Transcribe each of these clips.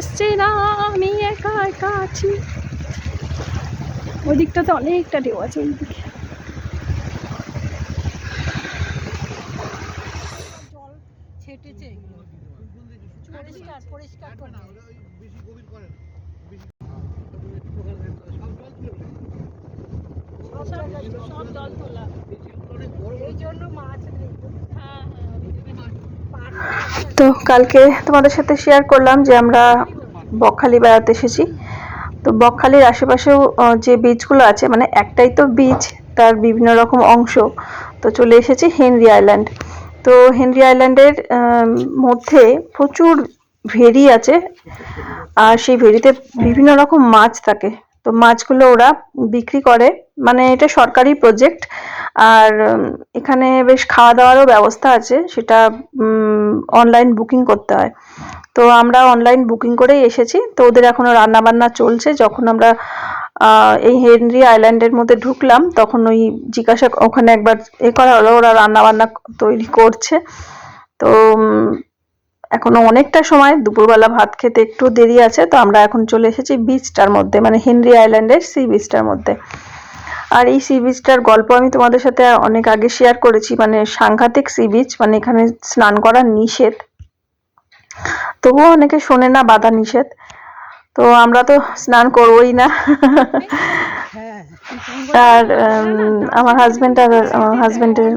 আসছে না আমি একা একা আছি ওই দিকটাতে অনেকটা ঢেউ আছে ওই দিকে সব জল- তোলা। এই জন্য মাছ হ্যাঁ হ্যাঁ। তো কালকে তোমাদের সাথে শেয়ার করলাম যে আমরা বকখালি বেড়াতে এসেছি। তো বকখালির আশেপাশেও যে বিচগুলো আছে মানে একটাই তো বিচ তার বিভিন্ন রকম অংশ। তো চলে এসেছি হেনরি আইল্যান্ড তো হেনরি আইল্যান্ডের মধ্যে প্রচুর ভেরি আছে, আর সেই ভেরিতে বিভিন্ন রকম মাছ থাকে। তো মাছগুলো ওরা বিক্রি করে। মানে এটা সরকারি প্রজেক্ট আর এখানে বেশ খাওয়া দাওয়ারও ব্যবস্থা আছে। সেটা অনলাইন বুকিং করতে হয়। তো আমরা অনলাইন বুকিং করেই এসেছি। তো ওদের এখনও রান্নাবান্না চলছে। যখন আমরা এই হেনরি আইল্যান্ডের মধ্যে ঢুকলাম, তখন ওই জিজ্ঞাসা, ওখানে একবার এ করা হলো। ওরা রান্নাবান্না তৈরি করছে। তো এখনও অনেকটা সময়, দুপুরবেলা ভাত খেতে একটু দেরি আছে, তো আমরা এখন চলে এসেছি বিচটার মধ্যে মানে হেনরি আইল্যান্ডের সি বিচটার মধ্যে। আর এই সি বিচটার গল্প আমি তোমাদের সাথে অনেক আগে শেয়ার করেছি মানে সাংঘাতিক সি বিচ মানে এখানে স্নান করা নিষেধ। তবুও অনেকে শোনে না, বাধা নিষেধ। তো আমরা তো স্নান করবোই না। হ্যাঁ আর আমার হাজবেন্ড আর আমার হাজবেন্ডের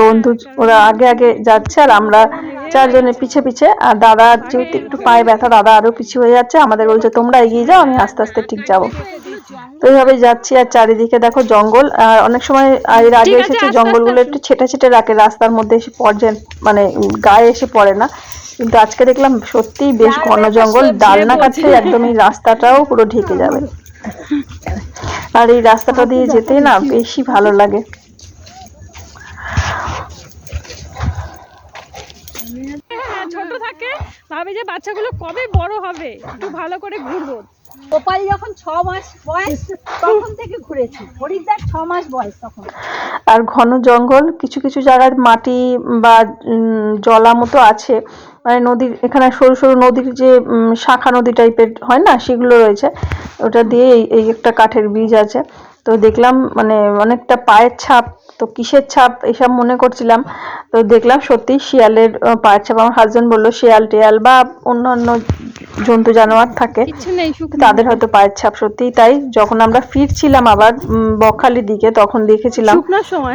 বন্ধু ওরা আগে আগে যাচ্ছে আর আমরা চারজনের পিছে পিছে আর দাদা যেহেতু একটু পায়ে ব্যথা দাদা আরও পিছু হয়ে যাচ্ছে। আমাদের বলছে তোমরা এগিয়ে যাও আমি আস্তে আস্তে ঠিক যাব। তো এইভাবে যাচ্ছি আর চারিদিকে দেখো জঙ্গল। আর অনেক সময় এর আগে এসেছে জঙ্গলগুলো একটু ছেটে ছেটে রাখে রাস্তার মধ্যে এসে পড়ে মানে গায়ে এসে পড়ে না। কিন্তু আজকে দেখলাম সত্যিই বেশ ঘন জঙ্গল ডালনা কাছে একদম এই রাস্তাটাও পুরো ঢেকে যাবে। আর এই রাস্তাটা দিয়ে যেতে না বেশি ভালো লাগে হ্যাঁ, ছোট থাকে ভাবে যে বাচ্চাগুলো কবে বড় হবে একটু ভালো করে ঘুরবো। গোপাল যখন ছ মাস বয়স তখন থেকে ঘুরেছি। হরিদ্বার ছ মাস বয়স তখন। আর ঘন জঙ্গল কিছু কিছু জায়গায় মাটি বা জলা মতো আছে। মানে নদীর এখানে সরু সরু নদীর যে শাখা নদী টাইপের হয় না সেগুলো রয়েছে। ওটা দিয়ে এই- এই একটা কাঠের ব্রিজ আছে। তো দেখলাম মানে অনেকটা পায়ের ছাপ তো কিসের ছাপ এসব মনে করছিলাম। তো দেখলাম সত্যি শিয়ালের পায়ের ছাপ। আমার হাজবেন্ড বলল শিয়াল টিয়াল বা অন্যান্য জন্তু জানোয়ার থাকে তাদের হয়তো পায়ের ছাপ সত্যি। তাই যখন আমরা ফিরছিলাম আবার বকখালির দিকে তখন দেখেছিলাম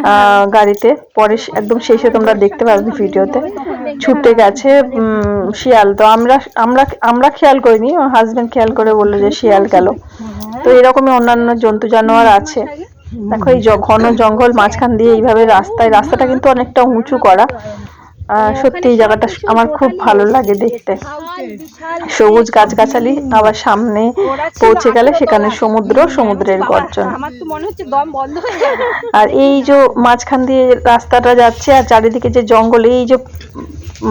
আহ, গাড়িতে। পরে একদম শেষে তোমরা দেখতে পাবে ভিডিওতে। ছুটে গেছে উম, শিয়াল। তো আমরা আমরা আমরা খেয়াল করিনি। আমার হাজবেন্ড খেয়াল করে বলল যে শিয়াল গেল। তো এরকমই অন্যান্য জন্তু জানোয়ার আছে। দেখো, এই ঘন জঙ্গল মাঝখান দিয়ে এইভাবে রাস্তায়, রাস্তাটা কিন্তু অনেকটা উঁচু করা। সত্যি এই জায়গাটা আমার খুব ভালো লাগে দেখতে। সবুজ গাছগাছালি আবার সামনে পৌঁছে গেলে সেখানে সমুদ্র, সমুদ্রের গর্জন। আর এই যে মাঝখান দিয়ে রাস্তাটা যাচ্ছে আর চারিদিকে যে জঙ্গল, এই যে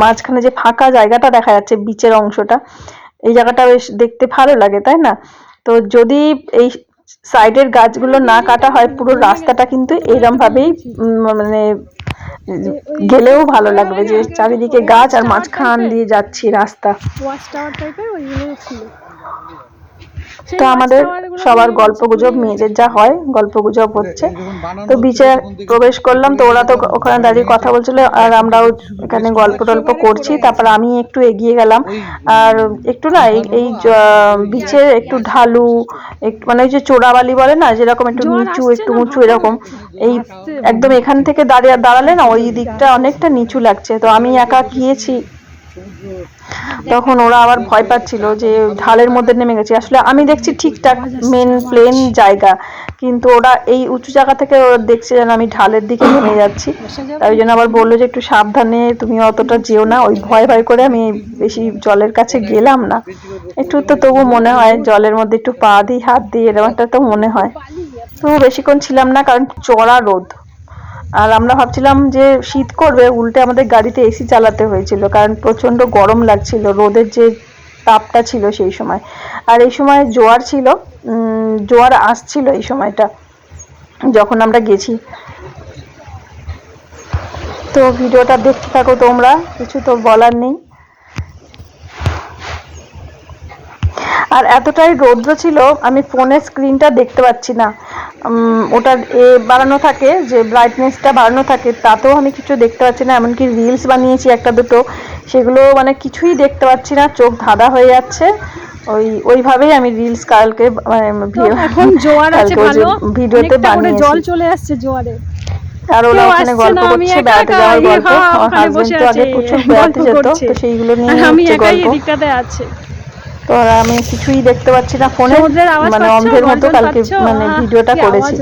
মাঝখানে যে ফাঁকা জায়গাটা দেখা যাচ্ছে বিচের অংশটা, এই জায়গাটা বেশ দেখতে ভালো লাগে, তাই না? তো যদি এই সাইডের গাছগুলো না কাটা হয়, পুরো রাস্তাটা কিন্তু এরম ভাবেই মানে গেলেও ভালো লাগবে যে চারিদিকে গাছ আর মাঝখান দিয়ে যাচ্ছি রাস্তা। তো আমাদের সবার গল্প গুজব মেয়েদের যা হয় গল্প গুজব হচ্ছে। তো বিচে প্রবেশ করলাম তো ওরা তো ওখানে দাঁড়িয়ে কথা বলছিল আর আমরাও এখানে গল্প টল্প করছি তারপর আমি একটু এগিয়ে গেলাম। আর একটু না এই এই বিচের একটু ঢালু একটু মানে ওই যে চোরাবালি বলে না যেরকম একটু নিচু একটু উঁচু এরকম। এই একদম এখান থেকে দাঁড়িয়ে দাঁড়ালে না ওই দিকটা অনেকটা নিচু লাগছে। তো আমি একা গিয়েছি। তখন ওরা আবার ভয় পাচ্ছিল যে ঢালের মধ্যে নেমে গেছে। আসলে আমি দেখছি ঠিকঠাক মেন প্লেন জায়গা, কিন্তু ওরা এই উঁচু জায়গা থেকে ওরা দেখছে যেন আমি ঢালের দিকে নেমে যাচ্ছি। তাই জন্য আবার বলল যে একটু সাবধানে তুমি অতটা যেও না, ওই ভয় ভয় করে আমি বেশি জলের কাছে গেলাম না। একটু তো তবু মনে হয় জলের মধ্যে একটু পা দিই, হাত দিই, এরকম একটা তো মনে হয়। তো বেশিক্ষণ ছিলাম না, কারণ চড়া রোদ। আর আমরা ভাবছিলাম যে শীত করবে, উল্টে আমাদের গাড়িতে এসি চালাতে হয়েছিল, কারণ প্রচণ্ড গরম লাগছিল, রোদের যে তাপটা ছিল সেই সময়। আর এই সময় জোয়ার ছিল জোয়ার আসছিল এই সময়টা, যখন আমরা গেছি। তো ভিডিওটা দেখতে থাকো তোমরা, কিছু তো বলার নেই। আর এতটাই রৌদ্র ছিল, আমি ফোনের স্ক্রিনটা দেখতে পাচ্ছি না। ওটার এ বাড়ানো থাকে যে ব্রাইটনেসটা বাড়ানো থাকে তাতেও আমি কিছু দেখতে পাচ্ছি না এমনকি রিলস বানিয়েছি একটা দুটো সেগুলো মানে কিছুই দেখতে পাচ্ছি না চোখ ধাঁধা হয়ে যাচ্ছে। ওই ওইভাবেই আমি রিলস কালকে মানে এখন জোয়ার আছে ভালো? ভিডিওতে বানিয়েছি। জল চলে আসছে জোয়ারে। আর ওরা ওখানে গল্প করছে বেড়াতে যাওয়ার গল্প। আমার হাজবেন্ড তো আগে প্রচুর বেড়াতে যেত তো সেইগুলো নিয়ে আমি একাই এদিকটাতে আছে। তো আমি কিছুই দেখতে পাচ্ছি না ফোনে। মানে অন্ধের মতো কালকে মানে ভিডিওটা করেছি।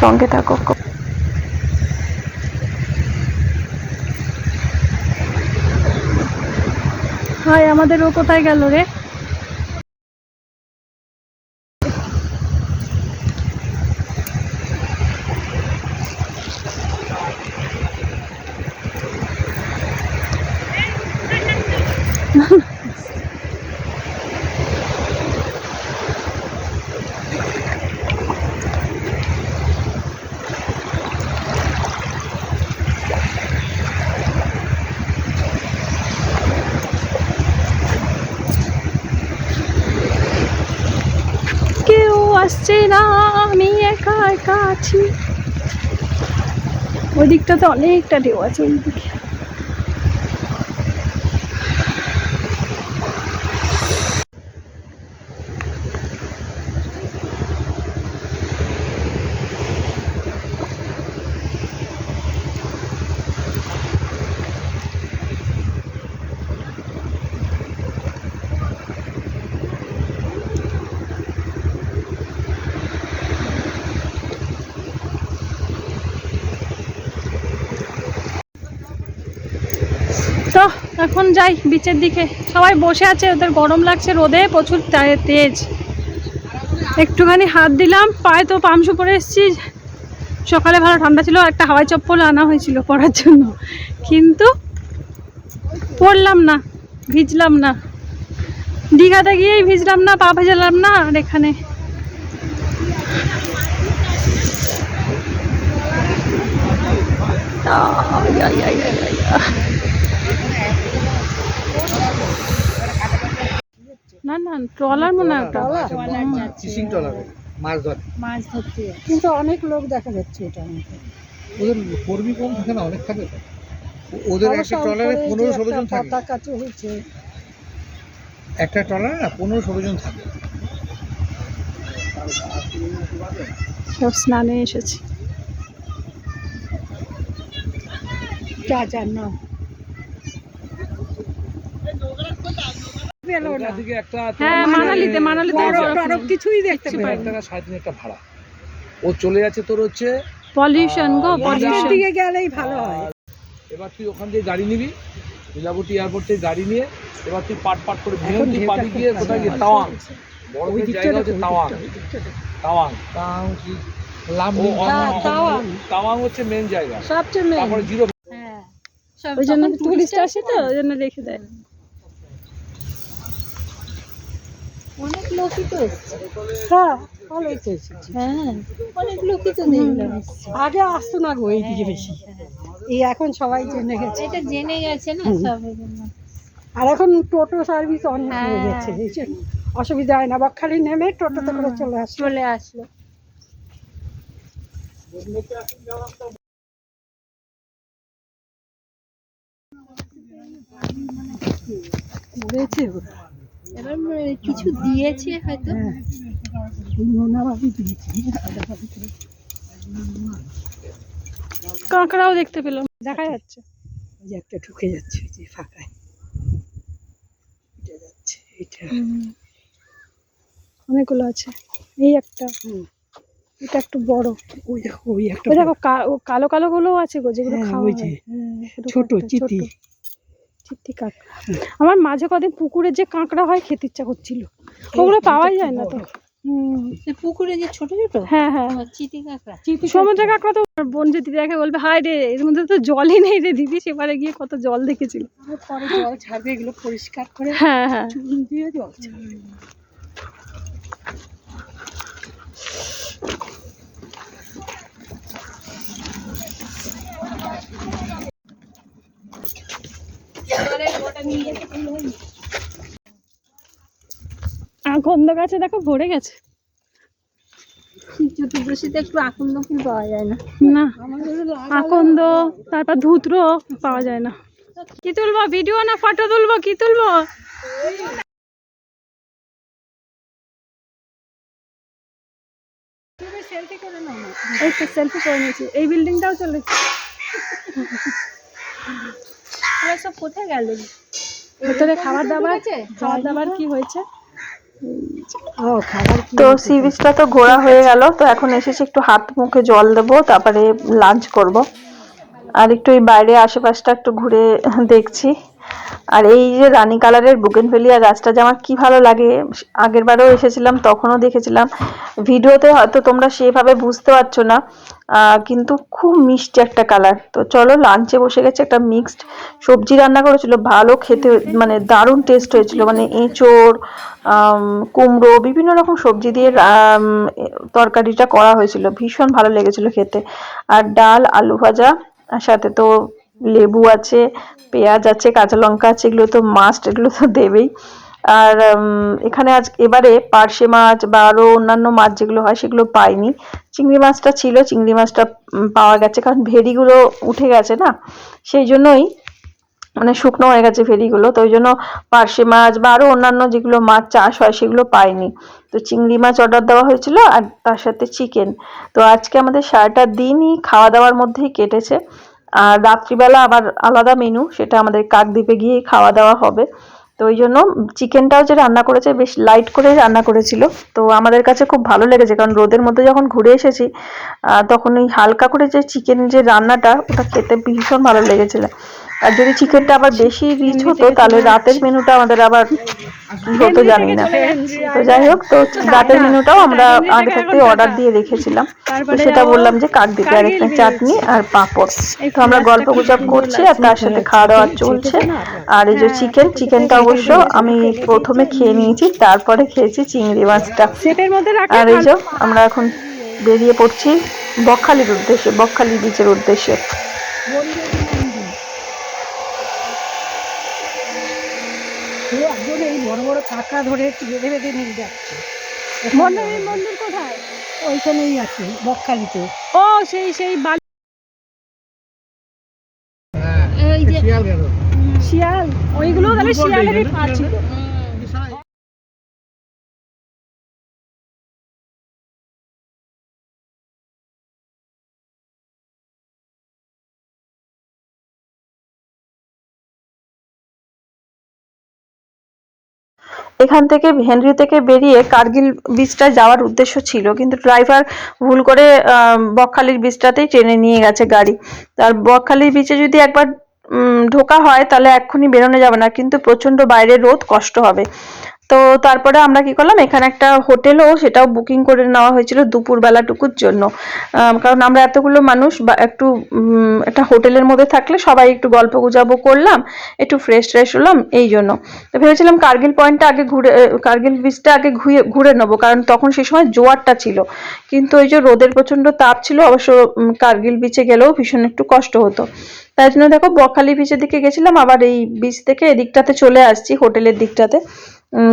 সঙ্গে থাকো। হাই আমাদের ও কোথায় গেল রে? আসছে না আমি একা একা আছি ওই দিকটাতে অনেকটা ঢেউ আছে ওই দিকে তো এখন যাই বিচের দিকে। সবাই বসে আছে ওদের গরম লাগছে রোদে প্রচুর তেজ। একটুখানি হাত দিলাম পায়ে তো পামশু পরে এসেছি। সকালে ভালো ঠান্ডা ছিল একটা হাওয়াই চপ্পল আনা হয়েছিল পরার জন্য। কিন্তু পরলাম না ভিজলাম না। দীঘাতে গিয়েই ভিজলাম না পা ভেজালাম না আর এখানে আয়, আয়, আয়, আয়, আয়, না না ট্রলার মনে হয় ওটা। ফিশিং ট্রলার মাছ ধরে মাছ ধরতে কিন্তু অনেক লোক দেখা যাচ্ছে এটা ওদের কর্মী কম থাকে না অনেক থাকে। ওদের একটা ট্রলারে পনেরো ষোলো জন থাকে। পতাকা চলছে একটা ট্রলারে না পনেরো ষোলো জন থাকে। সব স্নানে এসেছি। যা যা না পেল না। দিকে একটা হ্যাঁ মানালিতে মানালিতে টরক টরক কিছুই দেখতে পাইনি। না। সাড়ে তিন একটা ভাড়া। ও চলে যাচ্ছে তোর হচ্ছে পলিউশন গো পলিউশন দিকে গেলেই ভালো হয়। এবার তুই ওখান দিয়ে গাড়ি নিবি লীলাবতী এয়ারপোর্ট থেকে গাড়ি নিয়ে এবার তুই পাট পাট করে পাবি গিয়ে কোথায় গিয়ে তাওয়াং। বড় ওই জায়গা হচ্ছে তাওয়াং। তাওয়াং। তাওয়াং কি? তাওয়াং। তাওয়াং। হচ্ছে মেন জায়গা। সবচেয়ে মেন তারপরে জিরো হ্যাঁ ওই জন্য টুরিস্ট আসে তো ওই জন্য রেখে দেয়। অনেক লোকই তো এসছে। হ্যাঁ ভালোই তো এসেছে। হ্যাঁ। অনেক লোকই তো দেখলাম। আগে আসতো না গো এইদিকে বেশি। এই এখন সবাই জেনে গেছে। এটা জেনে গেছে না সব এজন্য। আর এখন টোটো সার্ভিস অনেক হয়ে হ্যাঁ। গেছে এই জন্য অসুবিধা হয় না। বকখালি নেমে টোটোতে করে চলে আসে চলে আসলো। রয়েছে এবার হয় কিছু দিয়েছে হয়তো? কাঁকড়াও দেখতে পেলাম। দেখা যাচ্ছে। যে একটা ঢুকে যাচ্ছে যে ফাঁকায়। এটা যাচ্ছে এটা। অনেকগুলো আছে। এই একটা। এটা একটু বড়। ওই দেখো ওই একটা দেখো কালো কালো গুলোও আছে গো যেগুলো হ্যাঁ, খাওয়া। হ্যাঁ, ছোট। চিতি। চিত্তি কাঁকড়া আমার মাঝে কদিন পুকুরে যে কাঁকড়া হয় খেতে ইচ্ছা করছিল। ওগুলো পাওয়াই যায় না তো। পুকুরে যে ছোট ছোট? হ্যাঁ হ্যাঁ। চিতি কাঁকড়া। সমুদ্রের কাঁকড়া তো বোন যদি দেখে বলবে হায় রে এর মধ্যে তো জলই নেই রে দিদি। সেবারে গিয়ে কত জল দেখেছিল। পরে জল ছাড়বে এগুলো পরিষ্কার করে হ্যাঁ হ্যাঁ। দিয়ে জল আকন্দ গাছে দেখো ভরে গেছে। চতুর্দশীতে একটু আকন্দ ফুল পাওয়া যায় না। না আকন্দ তারপর ধুত্র পাওয়া যায় না। কি তুলবো ভিডিও না ফটো তুলবো কি তুলবো? এই তো সেলফি করে নিয়েছি। এই বিল্ডিংটাও চলেছে। এরা সব কোথায় গেল? ভেতরে খাবার দাবার? খাবার দাবার কি হয়েছে? ও খাবার তো সি বিচটা তো ঘোরা হয়ে গেল তো এখন এসেছি একটু হাত মুখে জল দেবো তারপরে লাঞ্চ করব। আর একটু এই বাইরে আশেপাশটা একটু ঘুরে দেখছি। আর এই যে রানী কালারের বুগেনভেলিয়া গাছটা যে আমার কি ভালো লাগে আগের বারেও এসেছিলাম, তখনও দেখেছিলাম। ভিডিওতে হয়তো তোমরা সেভাবে বুঝতে পারছ না কিন্তু খুব মিষ্টি একটা কালার। তো চলো লাঞ্চে বসে গেছে, একটা মিক্সড সবজি রান্না করেছিল, ভালো খেতে মানে দারুণ টেস্ট হয়েছিল মানে এঁচোড় কুমড়ো, বিভিন্ন রকম সবজি দিয়ে তরকারিটা করা হয়েছিল। ভীষণ ভালো লেগেছিল খেতে। আর ডাল, আলু ভাজা সাথে তো লেবু আছে, পেঁয়াজ আছে, কাঁচা লঙ্কা আছে, এগুলো তো মাস্ট এগুলো তো দেবেই। আর এখানে আজ, এবারে পার্শে মাছ বা আরও অন্যান্য মাছ যেগুলো হয় সেগুলো পাইনি। চিংড়ি মাছটা ছিল, চিংড়ি মাছটা পাওয়া গেছে, কারণ ভেড়িগুলো উঠে গেছে না? সেই জন্যই মানে শুকনো হয়ে গেছে ফেরিগুলো তো ওই জন্য পার্শে মাছ বা আরও অন্যান্য যেগুলো মাছ চাষ হয় সেগুলো পাইনি। তো চিংড়ি মাছ অর্ডার দেওয়া হয়েছিল আর তার সাথে চিকেন তো আজকে আমাদের সারাটা দিনই খাওয়া দাওয়ার মধ্যেই কেটেছে। আর রাত্রিবেলা আবার আলাদা মেনু সেটা আমাদের কাকদ্বীপে গিয়ে খাওয়া দাওয়া হবে। তো ওই জন্য চিকেনটাও যে রান্না করেছে, বেশ লাইট করে রান্না করেছিল। তো আমাদের কাছে খুব ভালো লেগেছে, কারণ রোদের মধ্যে যখন ঘুরে এসেছি তখন ওই হালকা করে যে চিকেন যে রান্নাটা, ওটা খেতে ভীষণ ভালো লেগেছিল। আর যদি চিকেনটা আবার বেশি রিচ হতো তাহলে রাতের মেনুটা আমাদের আবার কি হতো জানি না। তো যাই হোক তো রাতের মেনুটাও আমরা আগে থেকে অর্ডার দিয়ে রেখেছিলাম। তো সেটা বললাম যে কাকদ্বীপে আর একটা চাটনি আর পাঁপড়। তো আমরা গল্প গুজব করছি আর তার সাথে খাওয়া দাওয়া চলছে। আর। এই যে চিকেন চিকেনটা অবশ্য আমি প্রথমে খেয়ে নিয়েছি তারপরে খেয়েছি চিংড়ি মাছটা। আর এই যে আমরা এখন বেরিয়ে পড়ছি বকখালির উদ্দেশ্যে বকখালি বিচের উদ্দেশ্যে সে একজন এই বড় বড় চাকা ধরে বেঁধে বেঁধে নিয়ে যাচ্ছে। মন্দির মন্দির কোথায়? ওইখানেই আছে বকখালিতে। ও সেই সেই বালি শিয়াল ওইগুলো তাহলে শিয়ালেরই পা ছিল। এখান থেকে হেনরি থেকে বেরিয়ে কার্গিল বিচটা যাওয়ার উদ্দেশ্য ছিল। কিন্তু ড্রাইভার ভুল করে বকখালির বিচটাতেই ট্রেনে নিয়ে গেছে গাড়ি। তার বকখালির বিচে যদি একবার ঢোকা হয়, তাহলে এক্ষুনি বেরোনো যাবে না। কিন্তু প্রচণ্ড বাইরে রোদ, কষ্ট হবে। তো তারপরে আমরা কি করলাম, এখানে একটা হোটেলও সেটাও বুকিং করে নেওয়া হয়েছিল দুপুর বেলাটুকুর জন্য কারণ আমরা এতগুলো মানুষ বা একটু একটা হোটেলের মধ্যে থাকলে সবাই একটু গল্প গুজাবো করলাম, একটু ফ্রেশ ট্রেশ হলাম, এই জন্য। তো ভেবেছিলাম কার্গিল পয়েন্টটা আগে ঘুরে কার্গিল বিচটা আগে ঘুরে ঘুরে নেব, কারণ তখন সেই সময় জোয়ারটা ছিল। কিন্তু ওই যে রোদের প্রচণ্ড তাপ ছিল, অবশ্য কার্গিল বিচে গেলেও ভীষণ একটু কষ্ট হতো। তাই জন্য দেখো বকখালি বিচের দিকে গেছিলাম, আবার এই বিচ থেকে এদিকটাতে চলে আসছি, হোটেলের দিকটাতে।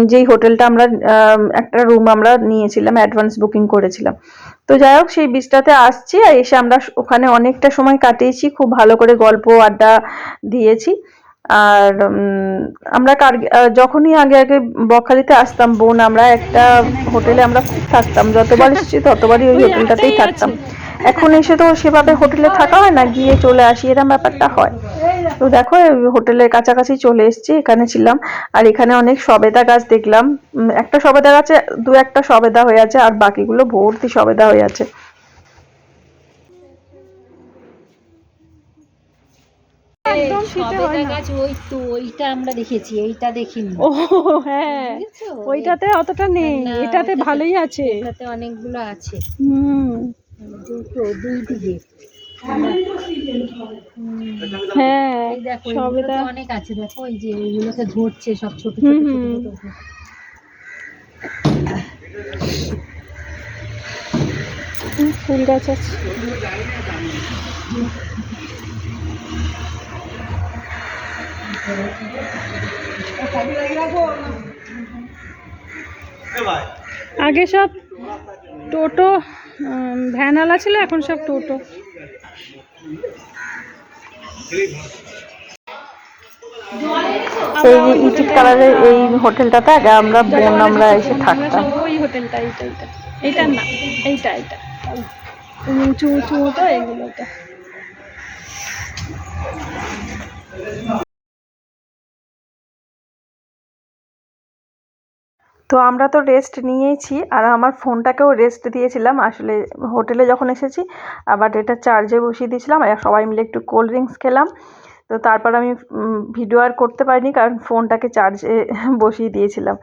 যেই হোটেলটা আমরা আম, একটা রুম আমরা নিয়েছিলাম অ্যাডভান্স বুকিং করেছিলাম। তো যাই হোক সেই বিচটাতে আসছি আর এসে আমরা ওখানে অনেকটা সময় কাটিয়েছি খুব ভালো করে গল্প আড্ডা দিয়েছি। আর উম, আমরা আহ, যখনই আগে আগে বকখালিতে আসতাম বোন আমরা একটা হোটেলে আমরা খুব থাকতাম যতবার এসেছি ততবারই ওই হোটেলটাতেই থাকতাম। এখন এসে তো সেভাবে হোটেলে থাকা হয় না গিয়ে চলে আসি এরকম ব্যাপারটা হয়। তো দেখো হোটেলের কাছাকাছি চলে এসেছি এখানে ছিলাম। আর এখানে অনেক সবেদা গাছ দেখলাম। একটা সবেদা গাছে দু একটা সবেদা হয়ে আছে আর বাকিগুলো ভর্তি সবেদা হয়ে আছে। হয় হ্যাঁ? ওইটাতে অতটা নেই এটাতে ভালোই আছে। ওটাতে অনেকগুলো আছে। হুম। দুটো দুই দিকে হ্যাঁ দেখো অনেক আছে দেখো যে ধরছে সব। ফুল গাছ আছে আগে সব টোটো উম, ভ্যানওয়ালা ছিল এখন সব টোটো। এই যে ইটিট কালারের এই হোটেলটাতে আগে আমরা বোন আমরা এসে থাকতাম। ওই হোটেলটা এইটা এইটা। এইটা না এইটা এইটা। উঁচু উঁচু তো এগুলো তো আমরা তো রেস্ট নিয়েছি আর আমার ফোনটাকেও রেস্ট দিয়েছিলাম। আসলে হোটেলে যখন এসেছি, আবার এটা চার্জে বসিয়ে দিয়েছিলাম। আর সবাই মিলে একটু কোল্ড ড্রিঙ্কস খেলাম। তো তারপর আমি ভিডিও আর করতে পারিনি কারণ ফোনটাকে চার্জে বসিয়ে দিয়েছিলাম।